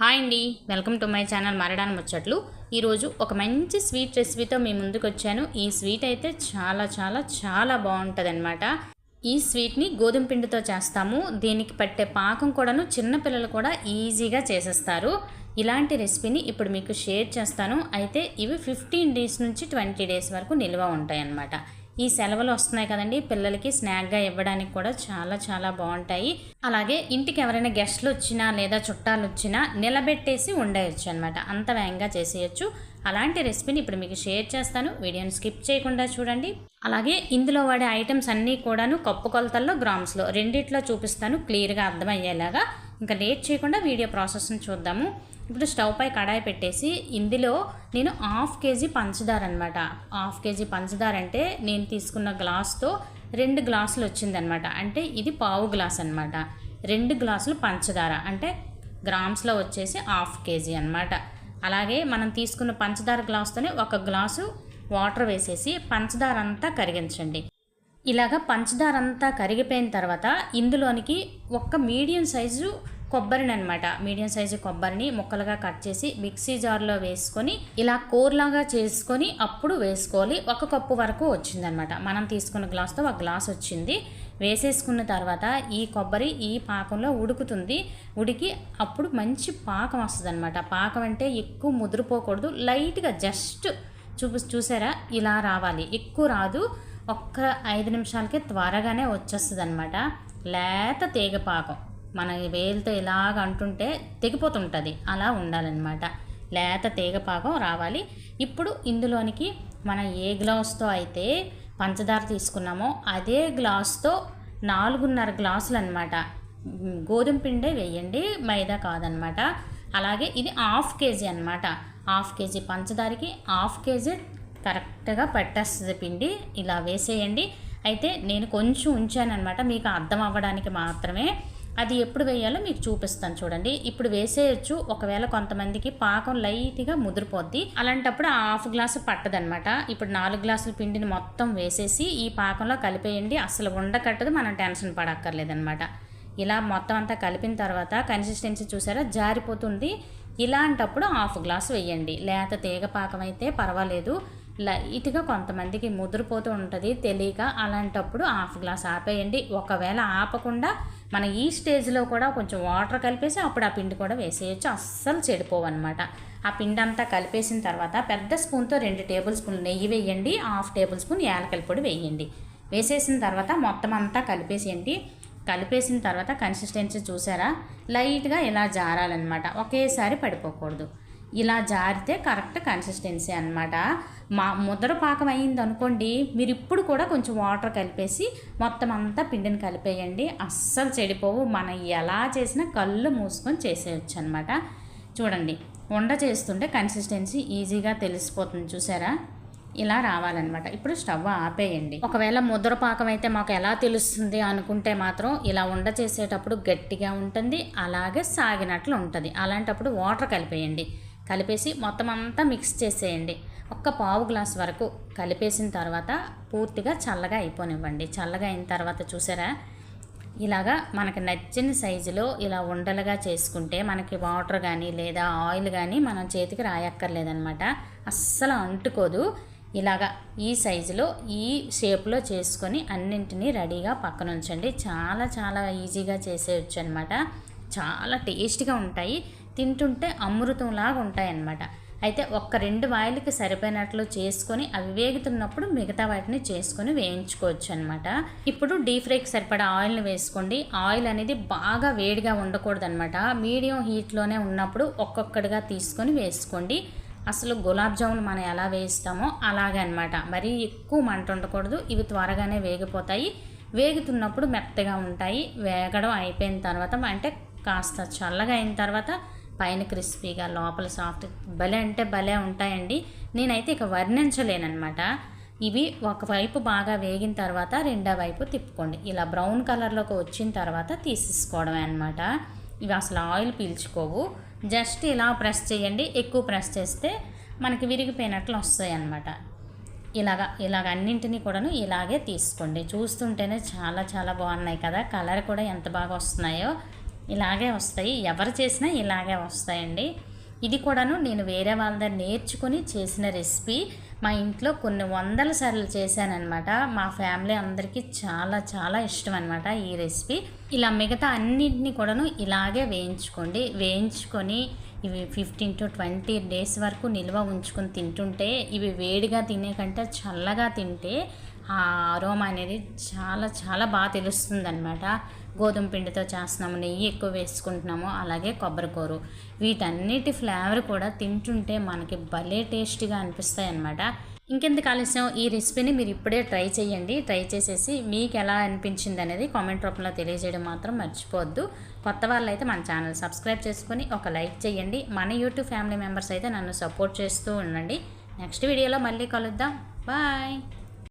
Hi అండి. Welcome to my channel Maradan ముచ్చట్లు. ఈరోజు ఒక మంచి స్వీట్ రెసిపీతో మీ ముందుకు వచ్చాను. ఈ స్వీట్ అయితే చాలా చాలా చాలా బాగుంటుంది అనమాట ఈ స్వీట్ని గోధుమ పిండితో చేస్తాము. దీనికి పట్టే పాకం కూడాను చిన్నపిల్లలు కూడా ఈజీగా చేసేస్తారు. ఇలాంటి రెసిపీని ఇప్పుడు మీకు షేర్ చేస్తాను. అయితే ఇవి ఫిఫ్టీన్ డేస్ నుంచి ట్వంటీ డేస్ వరకు నిల్వ ఉంటాయి అన్నమాట ఈ సెలవులు వస్తున్నాయి కదండి. పిల్లలకి స్నాక్గా ఇవ్వడానికి కూడా చాలా చాలా బాగుంటాయి. అలాగే ఇంటికి ఎవరైనా గెస్ట్లు వచ్చినా లేదా చుట్టాలు వచ్చినా నిలబెట్టేసి ఉండేయచ్చు అనమాట అంత వేగంగా చేసేయచ్చు. అలాంటి రెసిపీని ఇప్పుడు మీకు షేర్ చేస్తాను. వీడియోని స్కిప్ చేయకుండా చూడండి. అలాగే ఇందులో వాడే ఐటమ్స్ అన్నీ కూడాను కప్పు కొలతల్లో గ్రామ్స్లో రెండిట్లో చూపిస్తాను. క్లియర్గా అర్థమయ్యేలాగా ఇంకా లేట్ చేయకుండా వీడియో ప్రాసెస్ని చూద్దాము. ఇప్పుడు స్టవ్ పై కడాయి పెట్టేసి ఇందులో నేను హాఫ్ కేజీ పంచదార అనమాట హాఫ్ కేజీ పంచదార అంటే నేను తీసుకున్న గ్లాస్తో రెండు గ్లాసులు వచ్చిందనమాట అంటే ఇది పావు గ్లాస్ అనమాట రెండు గ్లాసులు పంచదార. అంటే గ్రామ్స్లో వచ్చేసి హాఫ్ కేజీ అనమాట అలాగే మనం తీసుకున్న పంచదార గ్లాస్తోనే ఒక గ్లాసు వాటర్ వేసేసి పంచదార అంతా కరిగించండి. ఇలాగ పంచదార అంతా కరిగిపోయిన తర్వాత ఇందులోనికి ఒక్క మీడియం సైజు కొబ్బరిని అనమాట మీడియం సైజు కొబ్బరిని ముక్కలుగా కట్ చేసి మిక్సీ జార్లో వేసుకొని ఇలా కూరలాగా చేసుకొని అప్పుడు వేసుకోవాలి. ఒక కప్పు వరకు వచ్చిందనమాట మనం తీసుకున్న గ్లాస్తో ఒక గ్లాస్ వచ్చింది. వేసేసుకున్న తర్వాత ఈ కొబ్బరి ఈ పాకంలో ఉడుకుతుంది. ఉడికి అప్పుడు మంచి పాకం వస్తుంది అనమాట పాకం అంటే ఎక్కువ ముదిరిపోకూడదు. లైట్గా జస్ట్ చూపు చూసారా? ఇలా రావాలి. ఎక్కువ రాదు. ఒక్క ఐదు నిమిషాలకే త్వరగానే వచ్చేస్తుంది అనమాట లేత తీగ పాకం. మన వేలుతో ఇలాగ అంటుంటే తెగిపోతుంటుంది. అలా ఉండాలన్నమాట. లేత తీగపాకం రావాలి. ఇప్పుడు ఇందులోనికి మనం ఏ గ్లాస్తో అయితే పంచదార తీసుకున్నామో అదే గ్లాస్తో నాలుగున్నర గ్లాసులు అనమాట గోధుమ పిండే వేయండి మైదా కాదనమాట అలాగే ఇది హాఫ్ కేజీ అనమాట హాఫ్ కేజీ పంచదారకి హాఫ్ కేజీ కరెక్ట్గా పట్టేస్తుంది పిండి. ఇలా వేసేయండి. అయితే నేను కొంచెం ఉంచానమాట మీకు అర్థం అవ్వడానికి మాత్రమే అది ఎప్పుడు వేయాలో మీకు చూపిస్తాను చూడండి. ఇప్పుడు వేసేయచ్చు. ఒకవేళ కొంతమందికి పాకం లైట్గా ముదిరిపోద్ది. అలాంటప్పుడు ఆ హాఫ్ గ్లాసు పట్టదనమాట ఇప్పుడు నాలుగు గ్లాసుల పిండిని మొత్తం వేసేసి ఈ పాకంలో కలిపేయండి. అసలు ఉండకట్టదు. మనం టెన్షన్ పడక్కర్లేదనమాట ఇలా మొత్తం అంతా కలిపిన తర్వాత కన్సిస్టెన్సీ చూసారా? జారిపోతుంది. ఇలాంటప్పుడు హాఫ్ గ్లాస్ వేయండి. లేత తీగ పాకం అయితే పర్వాలేదు. లైట్గా కొంతమందికి ముదిరిపోతూ ఉంటుంది. తెలియక అలాంటప్పుడు హాఫ్ గ్లాస్ ఆపేయండి. ఒకవేళ ఆపకుండా మన ఈ స్టేజ్లో కూడా కొంచెం వాటర్ కలిపేసి అప్పుడు ఆ పిండి కూడా వేసేయచ్చు. అస్సలు చెడిపోవన్నమాట. ఆ పిండి అంతా కలిపేసిన తర్వాత పెద్ద స్పూన్తో రెండు టేబుల్ స్పూన్ నెయ్యి వేయండి. హాఫ్ టేబుల్ స్పూన్ యాలకల పొడి వేయండి. వేసేసిన తర్వాత మొత్తం అంతా కలిపేసేయండి. కలిపేసిన తర్వాత కన్సిస్టెన్సీ చూసారా? లైట్గా ఇలా జారాలన్నమాట. ఒకేసారి పడిపోకూడదు. ఇలా జారితే కరెక్ట్ కన్సిస్టెన్సీ అనమాట మా ముద్ర పాకం అయింది అనుకోండి మీరు ఇప్పుడు కూడా కొంచెం వాటర్ కలిపేసి మొత్తం అంతా పిండిని కలిపేయండి. అస్సలు చెడిపోవు. మనం ఎలా చేసినా కళ్ళు మూసుకొని చేసేయచ్చు అనమాట చూడండి వండ చేస్తుంటే కన్సిస్టెన్సీ ఈజీగా తెలిసిపోతుంది చూసారా? ఇలా రావాలన్నమాట. ఇప్పుడు స్టవ్ ఆపేయండి. ఒకవేళ ముద్ర పాకం అయితే మాకు ఎలా తెలుస్తుంది అనుకుంటే మాత్రం ఇలా ఉండ చేసేటప్పుడు గట్టిగా ఉంటుంది అలాగే సాగినట్లు ఉంటుంది. అలాంటప్పుడు వాటర్ కలిపేయండి. కలిపేసి మొత్తం అంతా మిక్స్ చేసేయండి. ఒక్క పావు గ్లాస్ వరకు కలిపేసిన తర్వాత పూర్తిగా చల్లగా అయిపోనివ్వండి. చల్లగా అయిన తర్వాత చూసారా? ఇలాగా మనకు నచ్చిన సైజులో ఇలా ఉండలుగా చేసుకుంటే మనకి వాటర్ కానీ లేదా ఆయిల్ కానీ మనం చేతికి రాయక్కర్లేదనమాట అస్సలు అంటుకోదు. ఇలాగా ఈ సైజులో ఈ షేప్లో చేసుకొని అన్నింటినీ రెడీగా పక్కన ఉంచండి. చాలా చాలా ఈజీగా చేసేయచ్చు అనమాట చాలా టేస్ట్గా ఉంటాయి. తింటుంటే అమృతంలాగా ఉంటాయన్నమాట. అయితే ఒక్క రెండు వాయిలకి సరిపోయినట్లు చేసుకొని అవి వేగుతున్నప్పుడు మిగతా వాటిని చేసుకొని వేయించుకోవచ్చు అనమాట ఇప్పుడు డీప్ ఫ్రైకి సరిపడా ఆయిల్ని వేసుకోండి. ఆయిల్ అనేది బాగా వేడిగా ఉండకూడదు అనమాట మీడియం హీట్లోనే ఉన్నప్పుడు ఒక్కొక్కటిగా తీసుకొని వేసుకోండి. అసలు గులాబ్ జామున్ మనం ఎలా వేయిస్తామో అలాగే అనమాట మరీ ఎక్కువ మంట ఉండకూడదు. ఇవి త్వరగానే వేగిపోతాయి. వేగుతున్నప్పుడు మెత్తగా ఉంటాయి. వేగడం అయిపోయిన తర్వాత అంటే కాస్త చల్లగా అయిన తర్వాత పైన క్రిస్పీగా లోపల సాఫ్ట్ భలే అంటే భలే ఉంటాయండి. నేనైతే ఇక వర్ణించలేనమాట ఇవి ఒకవైపు బాగా వేగిన తర్వాత రెండో వైపు తిప్పుకోండి. ఇలా బ్రౌన్ కలర్లోకి వచ్చిన తర్వాత తీసేసుకోవడమే అనమాట ఇవి అసలు ఆయిల్ పీల్చుకోవు. జస్ట్ ఇలా ప్రెస్ చేయండి. ఎక్కువ ప్రెస్ చేస్తే మనకి విరిగిపోయినట్లు వస్తాయి అన్నమాట ఇలాగ ఇలాగ అన్నింటినీ కూడాను ఇలాగే తీసుకోండి. చూస్తుంటేనే చాలా చాలా బాగున్నాయి కదా. కలర్ కూడా ఎంత బాగా వస్తున్నాయో. ఇలాగే వస్తాయి. ఎవరు చేసినా ఇలాగే వస్తాయండి. ఇది కూడాను నేను వేరే వాళ్ళ దగ్గర నేర్చుకొని చేసిన రెసిపీ. మా ఇంట్లో కొన్ని వందల సార్లు చేశానన్నమాట. మా ఫ్యామిలీ అందరికీ చాలా చాలా ఇష్టం అనమాట ఈ రెసిపీ. ఇలా మిగతా అన్నింటినీ కూడాను ఇలాగే వేయించుకోండి. వేయించుకొని ఇవి ఫిఫ్టీన్ టు ట్వంటీ డేస్ వరకు నిల్వ ఉంచుకొని తింటుంటే ఇవి వేడిగా తినే కంటే చల్లగా తింటే ఆ అరోమా అనేది చాలా చాలా బాగా తెలుస్తుంది అనమాట గోధుమ పిండితో చేస్తున్నాము నెయ్యి ఎక్కువ వేసుకుంటున్నాము అలాగే కొబ్బరికూరు వీటన్నిటి ఫ్లేవర్ కూడా తింటుంటే మనకి భలే టేస్టీగా అనిపిస్తాయి అనమాట ఇంకెందుకు ఆలస్యం? ఈ రెసిపీని మీరు ఇప్పుడే ట్రై చేయండి. ట్రై చేసేసి మీకు ఎలా అనిపించింది అనేది కామెంట్ రూపంలో తెలియజేయడం మాత్రం మర్చిపోవద్దు. కొత్త వాళ్ళు అయితే మన ఛానల్ సబ్స్క్రైబ్ చేసుకొని ఒక లైక్ చేయండి. మన యూట్యూబ్ ఫ్యామిలీ మెంబర్స్ అయితే నన్ను సపోర్ట్ చేస్తూ ఉండండి. నెక్స్ట్ వీడియోలో మళ్ళీ కలుద్దాం. బాయ్!